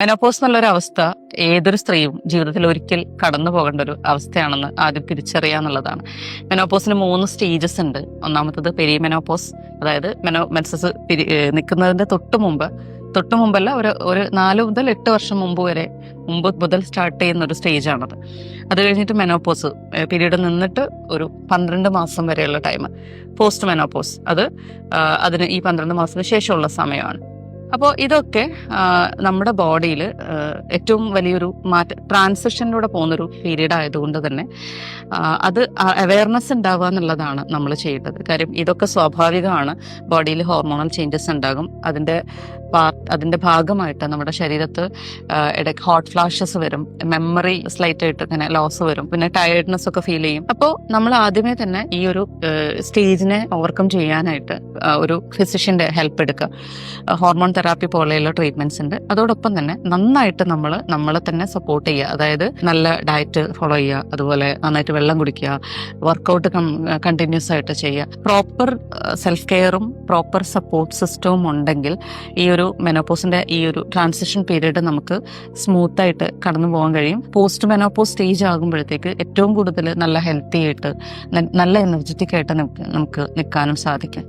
Menopause എന്നുള്ളൊരു അവസ്ഥ ഏതൊരു സ്ത്രീയും ജീവിതത്തിൽ ഒരിക്കൽ കടന്നു പോകേണ്ട ഒരു അവസ്ഥയാണെന്ന് ആദ്യം തിരിച്ചറിയുക എന്നുള്ളതാണ് മെനോപോസിന് മൂന്ന് സ്റ്റേജസ് ഉണ്ട്. ഒന്നാമത്തത് പെരി മെനോപോസ് അതായത് മെനോ മെൻസസ് നിൽക്കുന്നതിന്റെ തൊട്ട് മുമ്പ്. തൊട്ട് മുമ്പല്ല ഒരു ഒരു നാല് മുതൽ എട്ട് വർഷം മുമ്പ് വരെ മുമ്പ് മുതൽ സ്റ്റാർട്ട് ചെയ്യുന്ന ഒരു സ്റ്റേജാണത്. അത് കഴിഞ്ഞിട്ട് മെനോപോസ് പീരീഡ് നിന്നിട്ട് ഒരു പന്ത്രണ്ട് മാസം വരെയുള്ള ടൈം പോസ്റ്റ് മെനോപോസ്. അത് അതിന് ഈ പന്ത്രണ്ട് മാസത്തിന് ശേഷമുള്ള സമയമാണ്. അപ്പോൾ ഇതൊക്കെ നമ്മുടെ ബോഡിയിൽ ഏറ്റവും വലിയൊരു മാറ്റ ട്രാൻസിഷനിലൂടെ പോകുന്നൊരു പീരീഡ് ആയതുകൊണ്ട് തന്നെ അത് അവയർനെസ് ഉണ്ടാവുക എന്നുള്ളതാണ് നമ്മൾ ചെയ്യേണ്ടത്. കാര്യം ഇതൊക്കെ സ്വാഭാവികമാണ്. ബോഡിയിൽ ഹോർമോണൽ ചേഞ്ചസ് ഉണ്ടാകും. അതിന്റെ അതിന്റെ ഭാഗമായിട്ട് നമ്മുടെ ശരീരത്ത് ഇടയ്ക്ക് ഹോട്ട് ഫ്ലാഷസ് വരും. മെമ്മറി സ്ലൈറ്റ് ആയിട്ട് ഇങ്ങനെ ലോസ് വരും. പിന്നെ ടയേർഡ്നെസ് ഒക്കെ ഫീൽ ചെയ്യും. അപ്പോൾ നമ്മൾ ആദ്യമേ തന്നെ ഈ ഒരു സ്റ്റേജിനെ ഓവർകം ചെയ്യാനായിട്ട് ഒരു ഫിസിഷ്യന്റെ ഹെൽപ്പ് എടുക്കുക. ഹോർമോൺ തെറാപ്പി പോലെയുള്ള ട്രീറ്റ്മെന്റ്സ് ഉണ്ട്. അതോടൊപ്പം തന്നെ നന്നായിട്ട് നമ്മൾ നമ്മളെ തന്നെ സപ്പോർട്ട് ചെയ്യുക. അതായത് നല്ല ഡയറ്റ് ഫോളോ ചെയ്യുക. അതുപോലെ നന്നായിട്ട് വെള്ളം കുടിക്കുക. വർക്കൗട്ട് കണ്ടിന്യൂസ് ആയിട്ട് ചെയ്യുക. പ്രോപ്പർ സെൽഫ് കെയറും പ്രോപ്പർ സപ്പോർട്ട് സിസ്റ്റവും ഉണ്ടെങ്കിൽ ഈ ഒരു മെനോപോസിന്റെ ഈ ഒരു ട്രാൻസിഷൻ പീരീഡ് നമുക്ക് സ്മൂത്ത് ആയിട്ട് കടന്നു പോകാൻ കഴിയും. പോസ്റ്റ് മെനോപോസ് സ്റ്റേജ് ആകുമ്പോഴത്തേക്ക് ഏറ്റവും കൂടുതൽ നല്ല ഹെൽത്തി ആയിട്ട് നല്ല എനർജറ്റിക് ആയിട്ട് നമുക്ക് നിൽക്കാനും സാധിക്കും.